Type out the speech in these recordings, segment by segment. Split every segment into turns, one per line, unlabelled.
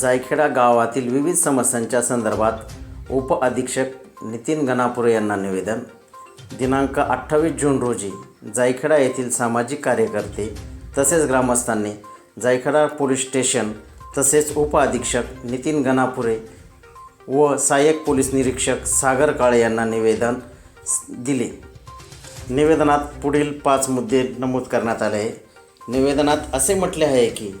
जायखेडा गावातील विविध समस्यांच्या संदर्भात उपअधीक्षक नितीन गणापुरे यांना निवेदन. दिनांक अठ्ठावीस जून रोजी जायखेडा येथील सामाजिक कार्यकर्ते तसेच ग्रामस्थांनी जायखेडा पोलीस स्टेशन तसेच उपअधीक्षक नितीन गणापुरे व सहाय्यक पोलीस निरीक्षक सागर काळे यांना निवेदन दिले. निवेदनात पुढील पाच मुद्दे नमूद करण्यात आले आहे. निवेदनात असे म्हटले आहे की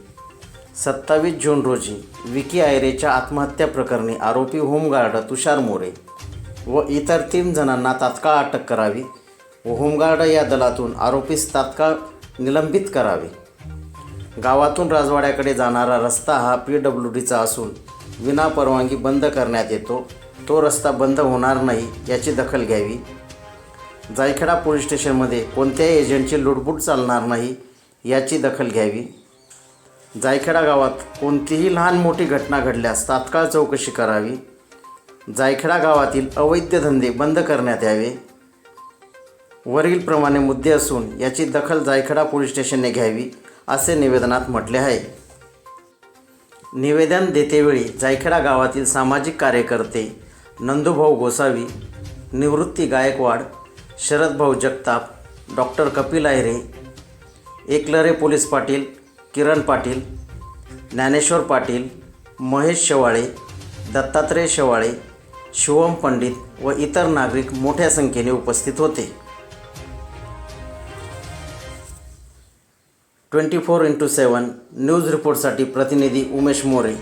सत्तावीस जून रोजी विकी आयरेच्या आत्महत्या प्रकरणी आरोपी होमगार्ड तुषार मोरे व इतर तीन जणांना तात्काळ अटक करावी व होमगार्ड या दलातून आरोपीस तात्काळ निलंबित करावे. गावातून राजवाड्याकडे जाणारा रस्ता हा पी डब्ल्यू डीचा असून विनापरवानगी बंद करण्यात येतो तो रस्ता बंद होणार नाही याची दखल घ्यावी. जायखेडा पोलीस स्टेशनमध्ये कोणत्याही एजंटची लुडबुड चालणार नाही याची दखल घ्यावी. जायखेडा गावात कोणतीही लहान मोठी घटना घडल्यास तात्काळ चौकशी करावी. जायखेडा गावातील अवैध धंदे बंद करण्यात यावे. वरीलप्रमाणे मुद्दे असून याची दखल जायखेडा पोलीस स्टेशनने घ्यावी असे निवेदनात म्हटले आहे. निवेदन देतेवेळी जायखेडा गावातील सामाजिक कार्यकर्ते नंदूभाऊ गोसावी निवृत्ती गायकवाड शरदभाऊ जगताप डॉक्टर कपिल आयरे एकलरे पोलीस पाटील किरण पाटील ज्ञानेश्वर पाटील महेश शेवाळे दत्तात्रय शेवाळे शिवम पंडित व इतर नागरिक मोठ्या संख्येने उपस्थित होते. Twenty four into seven news रिपोर्टसाठी प्रतिनिधी उमेश मोरे.